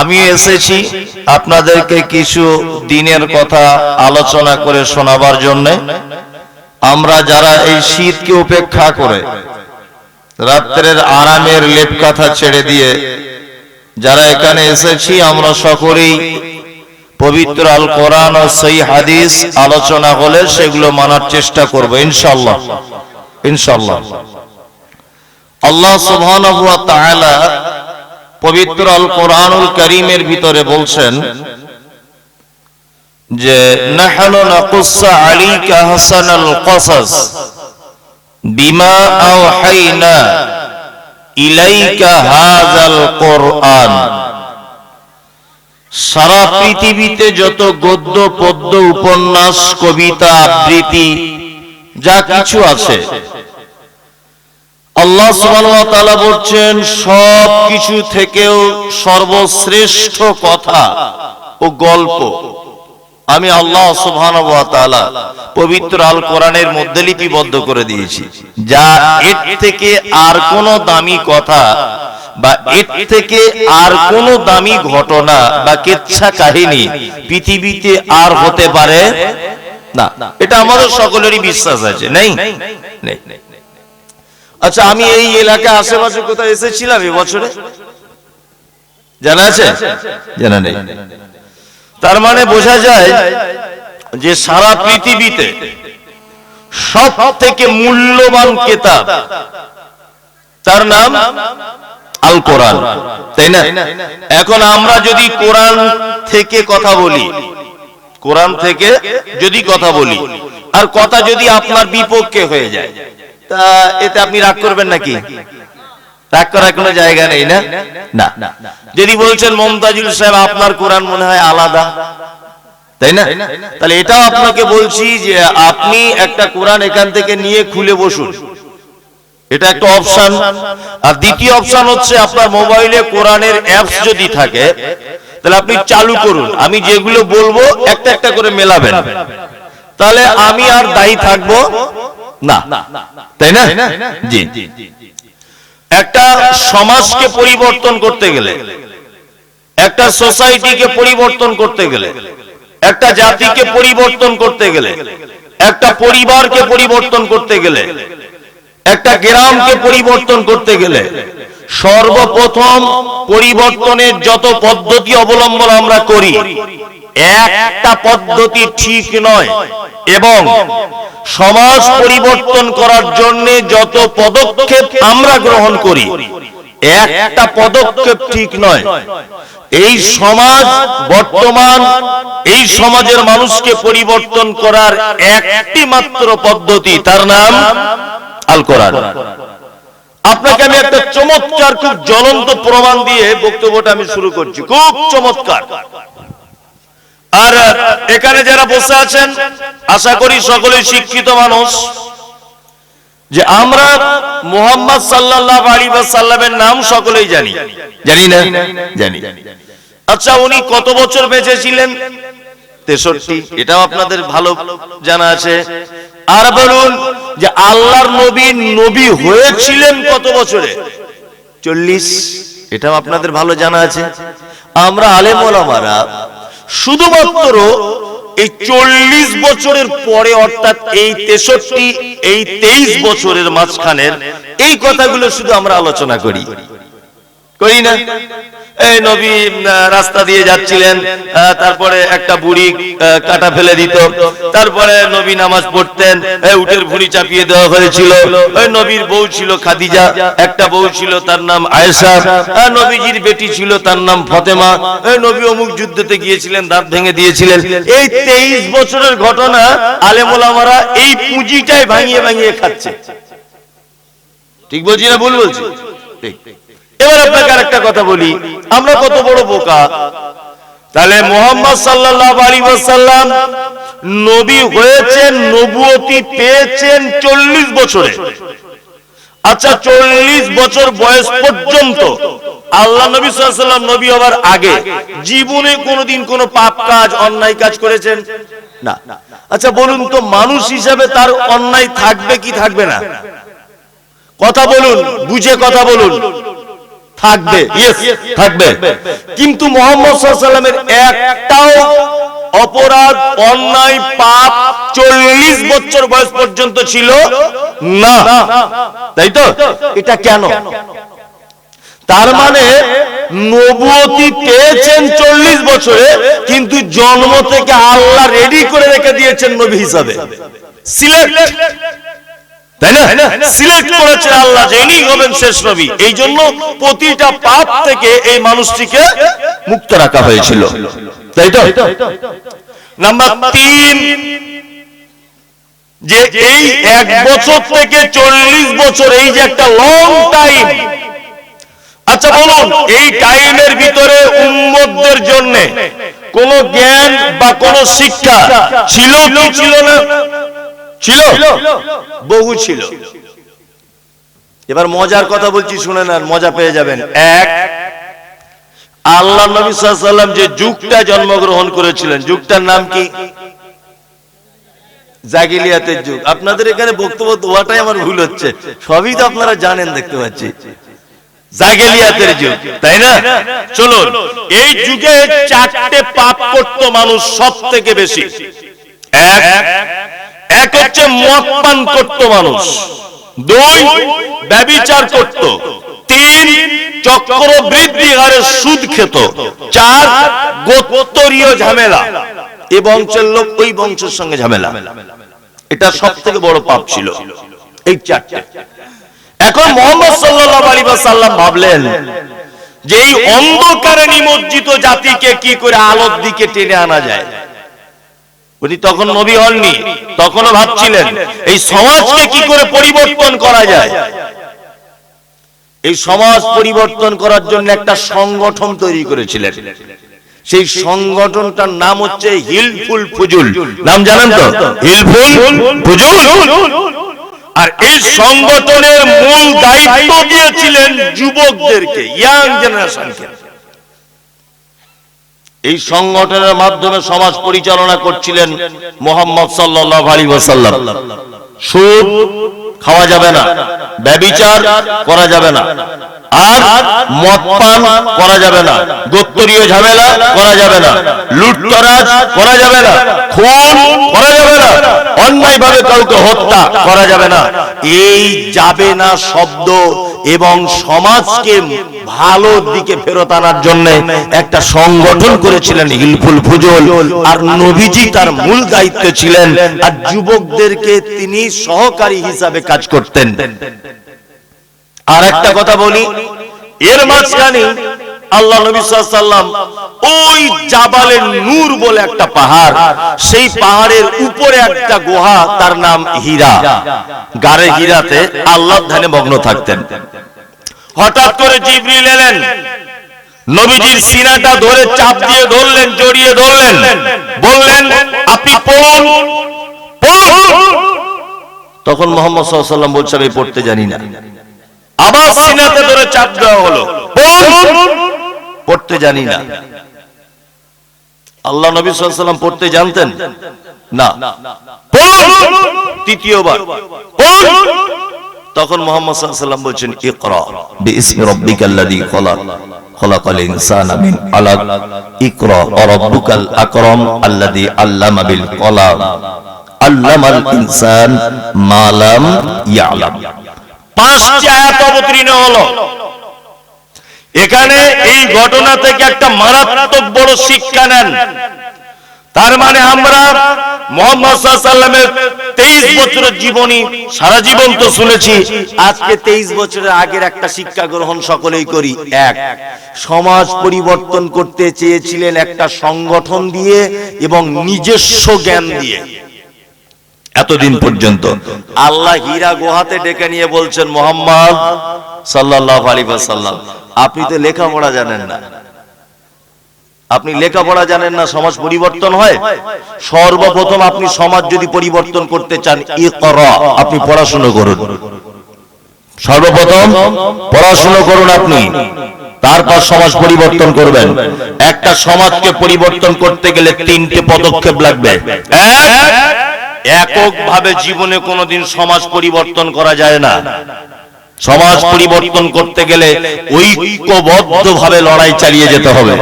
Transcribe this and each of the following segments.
আমি এসেছি আপনাদেরকে কিছু দিনের কথা আলোচনা করে শোনাবার জন্য। আমরা যারা এই শীতকে উপেক্ষা করে, রাত্রের আরামের লেপ কথা ছেড়ে দিয়ে যারা এখানে এসেছি, আমরা সকলেই পবিত্র আল কোরআন ও সেই হাদিস আলোচনা হলে সেগুলো মানার চেষ্টা করব ইনশাল্লাহ ইনশাল্লাহ আল্লাহ সুবহানাহু ওয়া তাআলা পবিত্র আল কোরআনুল করিমের ভিতরে বলছেন যে নাহনু নাকুসসা আলাইকা হাসানাল কসাস বিমা আওহাইনা ইলাইকা হাযাল কোরআন। সারা পৃথিবীতে যত গদ্য পদ্য উপন্যাস কবিতা আবৃত্তি যা কিছু আছে আল্লাহ তাআলা বলছেন সব কিছু থেকেও সর্বশ্রেষ্ঠ কথা ও গল্প আমি আল্লাহ পবিত্র আল কোরআনের মধ্যে লিপিবদ্ধ করে দিয়েছি। যা এর থেকে আর কোন দামি কথা বা এর থেকে আর কোন দামি ঘটনা বা কেচ্ছা কাহিনী পৃথিবীতে আর হতে পারে না। এটা আমাদের সকলেরই বিশ্বাস আছে নেই। আচ্ছা আমি এই এলাকায় আশেপাশে কোথাও এসেছিলাম এবছরে জানা আছে? জানা নেই। তার মানে বোঝা যায় যে সারা পৃথিবীতে সব থেকে মূল্যবান কেতাব তার নাম আল কোরআন। তাই না? এখন আমরা যদি কোরআন থেকে কথা বলি কোরআন থেকে যদি কথা বলি আর কথা যদি আপনার বিপক্ষে হয়ে যায় তা এতে আপনি রাগ করবেন নাকি? রাগ করার কোনো জায়গা নেই না? না। যদি বলছেন মমতাজুল সাহেব, আপনার কোরআন মনে হয় আলাদা, তাই না? তাহলে এটাও আপনাকে বলছি যে আপনি একটা কোরআন এখান থেকে নিয়ে খুলে বসুন। এটা একটা অপশন। আর দ্বিতীয় অপশন হচ্ছে আপনার মোবাইলে কোরআনের অ্যাপস যদি থাকে, তাহলে আপনি চালু করুন। আমি যেগুলো বলব, একটা একটা করে মেলাবেন। তাহলে আমি আর দায়ী থাকব না। তাই না? জি। একটা সমাজকে পরিবর্তন করতে গেলে একটা সোসাইটিকে পরিবর্তন করতে গেলে একটা জাতিকে পরিবর্তন করতে গেলে একটা পরিবারকে পরিবর্তন করতে গেলে একটা গ্রামকে পরিবর্তন করতে গেলে সর্বপ্রথম পরিবর্তনের যত পদ্ধতি অবলম্বন আমরা করি একটা পদ্ধতি ঠিক নয় এবং সমাজ পরিবর্তন করার জন্য যত পদক্ষেপ আমরা গ্রহণ করি, একটা পদক্ষেপ ঠিক নয়। এই সমাজ বর্তমান, এই সমাজের মানুষকে পরিবর্তন করার একটি মাত্র পদ্ধতি, তার নাম আল কোরআন আপনাকে আমি একটা চমৎকার, খুব জ্বলন্ত প্রমাণ দিয়ে বক্তব্যটা আমি শুরু করছি। খুব চমৎকার। আর এখানে যারা বসে আছেন, আশা করি সকলে শিক্ষিত মানুষ, যে আমরা মোহাম্মদ সাল্লাহ আলী বা সাল্লামের নাম সকলেই জানি। জানি না? জানি। আচ্ছা উনি কত বছর বেঁচে ছিলেন তেষট্টি। এটাও আপনাদের ভালো জানা আছে। আর বলুন যে আল্লাহর নবী নবী হয়েছিলেন কত বছরে? চল্লিশ। এটাও আপনাদের ভালো জানা আছে। আমরা আলেম ওলামারা শুধুমাত্র এই চল্লিশ বছরের পরে, অর্থাৎ এই তেষট্টি, এই তেইশ বছরের মাঝখানের এই কথাগুলো শুধু আমরা আলোচনা করি। করি না। এই নবী রাস্তা দিয়ে যাচ্ছিলেন তারপরে একটা বুড়ি কাটা ফেলে দিত। তারপরে নবী নামাজ পড়তেন উটের ভুড়ি চাপিয়ে দেওয়া হয়েছিল। ওই নবীর বউ ছিল খাদিজা, একটা বউ ছিল তার নাম আয়েশা নবীজির বেটি ছিল তার নাম ফতেমা। ওই নবী অমুক যুদ্ধতে গিয়েছিলেন, দাঁত ভেঙে দিয়েছিলেন। এই তেইশ বছরের ঘটনা আলেমোলামারা এই পুঁজিটাই ভাঙিয়ে ভাঙিয়ে খাচ্ছে। ঠিক বলছি না ভুল বলছি? ঠিক এবার আপনাকে আরেকটা কথা বলি। আমরা কত বড় বোকা। তাহলে মোহাম্মদ সাল্লাহ আলী সাল্লাম নবী হয়েছেন নবুয়তি পেয়েছেন চল্লিশ বছরে। আচ্ছা চল্লিশ বছর বয়স পর্যন্ত আল্লাহ নবী সাল্লাম নবী হবার আগে জীবনে কোনোদিন কোনো পাপ কাজ অন্যায় কাজ করেছেন? না। আচ্ছা বলুন তো মানুষ হিসাবে তার অন্যায় থাকবে কি থাকবে না? কথা বলুন বুঝে কথা বলুন। থাকবে। থাকবে। কিন্তু মোহাম্মদ সাল্লামের একটাও অপরাধ, অন্যায়, পাপ চল্লিশ বছর বয়স পর্যন্ত ছিল না। তাই তো? এটা কেন? তার মানে নবুয়তি পেয়েছেন চল্লিশ বছরে, কিন্তু জন্ম থেকে আল্লাহ রেডি করে রেখে দিয়েছেন নবী হিসাবে। সিলেক্ট তাই না? সিলেক্ট করেছে আল্লাহ যে ইনি হবেন শেষ নবী এই জন্য প্রতিটা পাপ থেকে এই মানুষটিকে মুক্ত রাখা হয়েছিল। তাই তো? নাম্বার তিন যে এই এক বছর থেকে চল্লিশ বছর এই যে একটা লং টাইম আচ্ছা বলুন এই টাইমের ভিতরে উম্মতদের জন্য কোন জ্ঞান বা কোন শিক্ষা ছিল কি ছিল না? ছিল? বহু ছিল। এবার মজার কথা বলছি শুনে নেন মজা পেয়ে যাবেন। এক আল্লাহ নবী সাল্লাম যে যুগটা জন্মগ্রহণ করেছিলেন যুগটার নাম কি? জাগিলিয়াতের যুগ। আপনাদের এখানে বক্তব্য দেওয়াটাই আমার ভুল হচ্ছে। সবই তো আপনারা জানেন দেখতে পাচ্ছি। জাগেলিয়াতের যুগ তাই না? চলুন এই যুগে চারটে পাপ করত মানুষ সব থেকে বেশি। এক এক হচ্ছে মদ পান করত মানুষ। দুই, ব্যবিচার করত। তিন, চক্রবৃদ্ধি হারে সুদ খেত। চার গোত্তরীয় ঝামেলা এ বংশের লোক ওই বংশের সঙ্গে ঝামেলা। এটা সব থেকে বড় পাপ ছিল। এই চারটে। এখন মোহাম্মদ সাল্লাল্লাহু আলাইহি ওয়াসাল্লাম ভাবলেন যে এই অন্ধকারে নিমজ্জিত জাতিকে কি করে আলোর দিকে টেনে আনা যায়? উনি তখন নবী হননি, তখনও ভাবছিলেন, এই সমাজকে কি করে পরিবর্তন করা যায়? এই সমাজ পরিবর্তন করার জন্য একটা সংগঠন তৈরি করেছিলেন। সেই সংগঠনটার নাম হচ্ছে হিলফুল ফুজুল। নাম জানেন তো? হিলফুল ফুজুল। আর এই সংগঠনের মূল দায়িত্ব দিয়েছিলেন যুবকদেরকে, ইয়াং জেনারেশনকে। এই সংগঠনের মাধ্যমে সমাজ পরিচালনা করছিলেন মোহাম্মদ সাল্লাহ আলী ওসাল্লাম সুদ খাওয়া যাবে না, ব্যবিচার করা যাবে না, আর মদ করা যাবে না গোত্তরীয় ঝামেলা করা যাবে না, লুটতরাজ করা যাবে না, খুন করা অন্যায় ভাবে কাউকে হত্যা করা যাবে না। এই যাবে না শব্দ এবং সমাজকে ভালো দিকে ফেরত আনার জন্য একটা সংগঠন করেছিলেন হিলফুল ফুজল। আর নবীজি তার মূল দায়িত্ব ছিলেন আর যুবকদেরকে তিনি সহকারী হিসাবে কাজ করতেন। আর একটা কথা বলি, এর মাঝখানে আল্লাহ নবী সাল্লাম ওই জাবালের নূর বলে একটা পাহাড়। সেই পাহাড়ের উপরে একটা গুহা, তার নাম হীরা। গারে হীরাতে আল্লাহ ধ্যানে মগ্ন থাকতেন। হঠাৎ করে জিবরিল এলেন। নবীজির সিনাটা ধরে চাপ দিয়ে ধরলেন, জড়িয়ে ধরলেন। বললেন, আপনি পড়ুন তখন মোহাম্মদ সাল্লাম বলছে, আমি পড়তে জানি না। আবার সিনাতে ধরে চাপ দেওয়া হলো। পড়ুন। পড়তে জানি না। আল্লাহ নবী সাল্লাম পড়তে জানতেন? না। তৃতীয়বার। তখন মোহাম্মদ সাল্লাম বলছেন, ইকরা বিইসমি রাব্বিকাল্লাযী খলাক। খলাকাল ইনসানা মিন আলাক। ইকরা রাব্বুকাল আকরাম আল্লাযী আল্লামা বিল কলাম। আল্লামাল ইনসান মা লাম ইয়ালাম। পাঁচটি আয়াত অবতীর্ণ হলো। এখানে এই ঘটনা থেকে একটা মারাত্মক বড় শিক্ষা নেন। তার মানে আমরা মোহাম্মদ সাল্লামের তেইশ বছরের জীবনী সারা জীবন তো শুনেছি। আজকে তেইশ বছরের আগের একটা শিক্ষা গ্রহণ সকলেই করি। এক, সমাজ পরিবর্তন করতে চেয়েছিলেন একটা সংগঠন দিয়ে এবং নিজস্ব জ্ঞান দিয়ে। এতদিন পর্যন্ত। আল্লাহ হীরা গুহাতে ডেকে নিয়ে বলছেন মোহাম্মদ সাল্লাল্লাহু আলাইহি ওয়াসাল্লাম আপনি তো লেখাপড়া জানেন না। আপনি লেখাপড়া জানেন না সমাজ পরিবর্তন হয়? সর্বপ্রথম আপনি সমাজ যদি পরিবর্তন করতে চান আপনি পড়াশোনা করুন। সর্বপ্রথম পড়াশোনা করুন আপনি। তারপর সমাজ পরিবর্তন করবেন। একটা সমাজকে পরিবর্তন করতে গেলে তিনটে পদক্ষেপ লাগবে। এক এককভাবে জীবনে কোনোদিন সমাজ পরিবর্তন করা যায় না। সমাজ পরিবর্তন করতে গেলে ঐক্যবদ্ধ ভাবে লড়াই চালিয়ে যেতে হবে।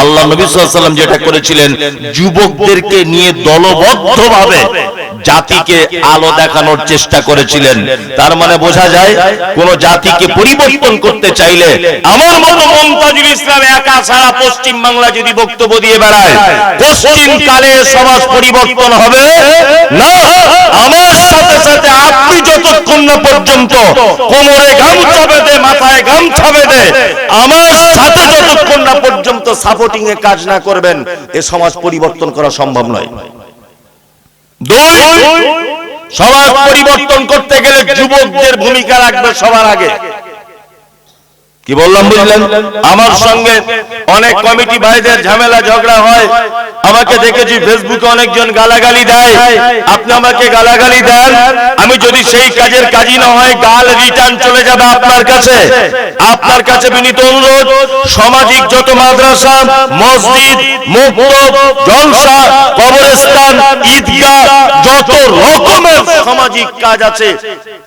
আল্লাহ নবী সাল্লাম যেটা করেছিলেন, যুবকদেরকে নিয়ে দলবদ্ধ ভাবে জাতিকে আলো দেখানোর চেষ্টা করেছিলেন। তার মানে বোঝা যায় কোন জাতিকে পরিবর্তন করতে চাইলে আমার মতো মমতাজুল ইসলাম একা সারা পশ্চিম বাংলা যদি বক্তব্য দিয়ে বেড়ায় পশ্চিম কালে সমাজ পরিবর্তন হবে? না আমার সাথে সাথে আপনি যতক্ষণ না পর্যন্ত কোমরে গামছা বেঁধে মাথায় গামছা বেঁধে আমার সাথে যতক্ষণ না পর্যন্ত সাপোর্টিং এ কাজ না করবেন এ সমাজ পরিবর্তন করা সম্ভব নয়। দুই সমাজ পরিবর্তন করতে গেলে যুবকদের ভূমিকা রাখবে সবার আগে। কি বললাম বুঝলেন? আমার সঙ্গে অনেক কমিটি ভাইদের ঝামেলা, ঝগড়া হয়। আমাকে দেখেছি ফেসবুকে অনেকজন গালাগালি দেয়। আপনি আমাকে গালাগালি দেন, আমি যদি সেই কাজের কাজই না হয়, গাল রিটার্ন চলে যাবে আপনার কাছে। আপনার কাছে বিনীত অনুরোধ, সামাজিক যত মাদ্রাসা, মসজিদ মুক্তব জলসা, কবরস্থান, ঈদগাহ, যত রকমের সামাজিক কাজ আছে,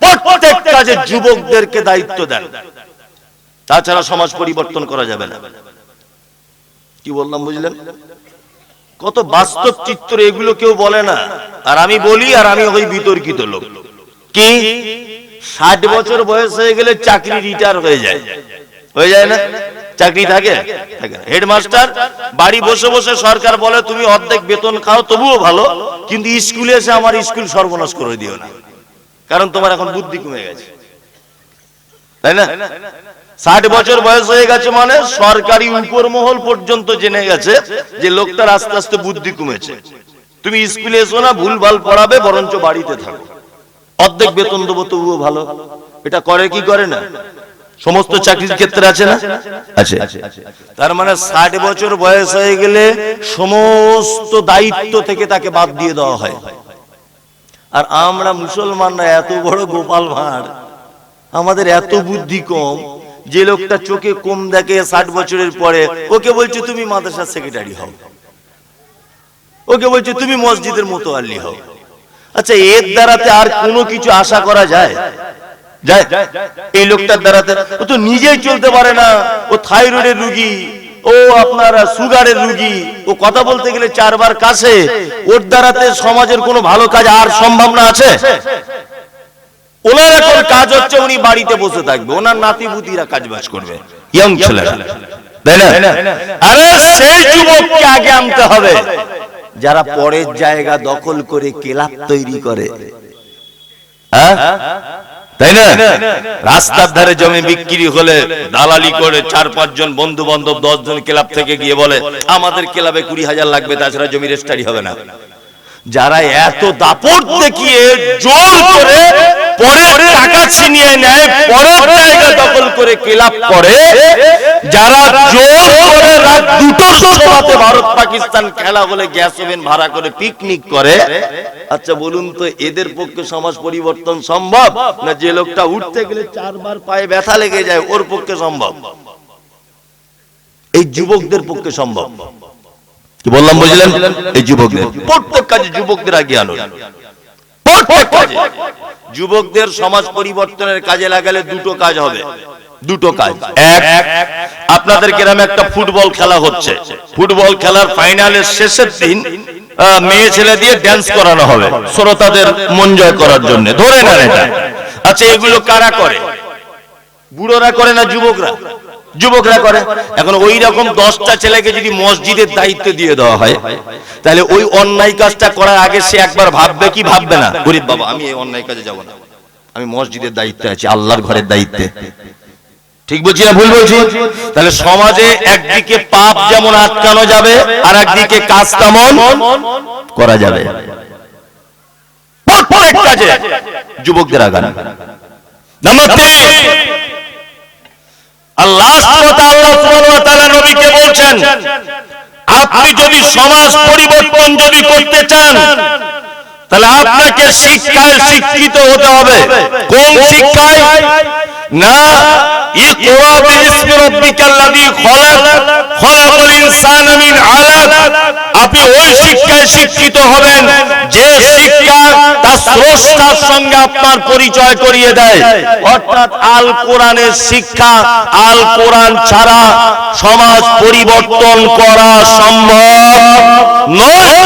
প্রত্যেক কাজে যুবকদেরকে দায়িত্ব দেন। তাছাড়া সমাজ পরিবর্তন করা যাবে না। কি বললাম, বুঝলেন? কত বাস্তব চিত্র এগুলো কেউ বলে না। আর আমি বলি, আর আমি ওই বিতর্কিত লোক। কি? ষাট বছর বয়স হয়ে গেলে চাকরি রিটায়ার হয়ে যায়। হয়ে যায় না? চাকরি থাকে? থাকে হেডমাস্টার, বাড়ি বসে বসে সরকার বলে, তুমি অর্ধেক বেতন খাও, তবুও ভালো, কিন্তু স্কুলে এসে আমার স্কুল সর্বনাশ করে দিও না। কারণ তোমার এখন বুদ্ধি কমে গেছে। তাই না? ষাট বছর বয়স হয়ে গেছে মানে সরকারি উপর মহল পর্যন্ত জেনে গেছে যে লোকটার আস্তে আস্তে বুদ্ধি কমেছে। তুমি স্কুলে এসো না ভুল ভালো পড়াবে, বরঞ্চ বাড়িতে থাকো। অর্ধেক বেতন দেবো, তবুও ভালো। এটা করে কি করে না? সমস্ত চাকরির ক্ষেত্রে আছে না? আছে। তার মানে ষাট বছর বয়স হয়ে গেলে সমস্ত দায়িত্ব থেকে তাকে বাদ দিয়ে দেওয়া হয়। আর আমরা মুসলমানরা এত বড় গোপাল ভাঁড়। আমাদের এত বুদ্ধি কম। যে লোকটা চোখে কম দেখে ষাট বছরের পরে, ওকে বলছে তুমি মাদ্রাসার সেক্রেটারি হও। ওকে বলছে তুমি মসজিদের মতো আল্লি হও। আচ্ছা এর দ্বারাতে আর কোনো কিছু আশা করা যায়? যায় এই লোকটার দ্বারাতে ও তো নিজেই চলতে পারে না। ও থাইরয়েডের রুগী, ও আপনার সুগারের রুগী। ও কথা বলতে গেলে চারবার কাছে ওর দ্বারাতে সমাজের কোনো ভালো কাজ আর সম্ভাবনা আছে? ওনার এখন কাজ হচ্ছে উনি বাড়িতে বসে থাকবে। ওনার নাতি বুতিরা কাজ বাজ করবে। ইয়ং ছেলেরা তাই না? আরে সেই যুবককে আগে আনতে হবে। যারা পরের জায়গা দখল করে কেলাপ তৈরি করে। হ্যাঁ? তাই না? রাস্তার ধারে জমি বিক্রি হলে দালালি করে চার পাঁচ জন বন্ধু বান্ধব দশ জন ক্লাব থেকে গিয়ে বলে আমাদের ক্লাবে কুড়ি হাজার লাগবে তাছাড়া জমি রেস্টারি হবে না। যারা এত দাপট দেখিয়ে জোর করে পরের টাকা ছিনিয়ে নেয় পরের জায়গা দখল করে ক্লাব করে যারা জোর করে রাত দুটোর সময়তে ভারত পাকিস্তান খেলা হলে গ্যাস ওভেন ভাড়া করে পিকনিক করে। আচ্ছা বলুন তো এদের পক্ষে সমাজ পরিবর্তন সম্ভব? না যে লোকটা উঠতে গেলে চারবার পায়ে ব্যথা লেগে যায় ওর পক্ষে সম্ভব। এই যুবকদের পক্ষে সম্ভব। কি বললাম বুঝলেন? এই যুবকদের। প্রত্যেক কাজে যুবকদের আগে প্রত্যেক কাজে। যুবকদের সমাজ পরিবর্তনের কাজে লাগালে দুটো কাজ হবে। দুটো কাজ। এক আপনাদের গ্রামে একটা ফুটবল খেলা হচ্ছে। ফুটবল খেলার ফাইনালের শেষের দিন মেয়ে ছেলে দিয়ে ড্যান্স করানো হবে শ্রোতাদের মন জয় করার জন্য। ধরে নেন এটা। আচ্ছা এগুলো কারা করে? বুড়োরা করে না যুবকরা? যুবকরা করে। এখন ওই রকম দশটা ছেলেকে যদি মসজিদের দায়িত্ব দিয়ে দেওয়া হয়, তাহলে ওই অন্যায় কাজটা করার আগে সে একবার ভাববে কি ভাববে না? গরিব বাবা, আমি এই অন্যায় কাজে যাব না। আমি মসজিদের দায়িত্বে আছি, আল্লাহর ঘরের দায়িত্বে। ঠিক বলছি না ভুল বলছি? তাহলে সমাজে একদিকে পাপ যেমন আটকানো যাবে, আর একদিকে কাজ তেমন করা যাবে। যুবকদের আগান নাম্বার তিন আল্লাহ নবীকে বলছেন, আপনি যদি সমাজ পরিবর্তন যদি করতে চান, তাহলে আপনাকে শিক্ষায় শিক্ষিত হতে হবে। কোন শিক্ষায়? না বিইসমি রাব্বিকাল্লাযী খলাক, খলাকাল ইনসানা মিন আলাক। আপনি ওই শিক্ষায় শিক্ষিত হবেন, যে শিক্ষা তার স্রষ্টার সঙ্গে আপনার পরিচয় করিয়ে দেয়। অর্থাৎ আল কোরআনের শিক্ষা, আল কোরআন ছাড়া সমাজ পরিবর্তন করা সম্ভব নয়।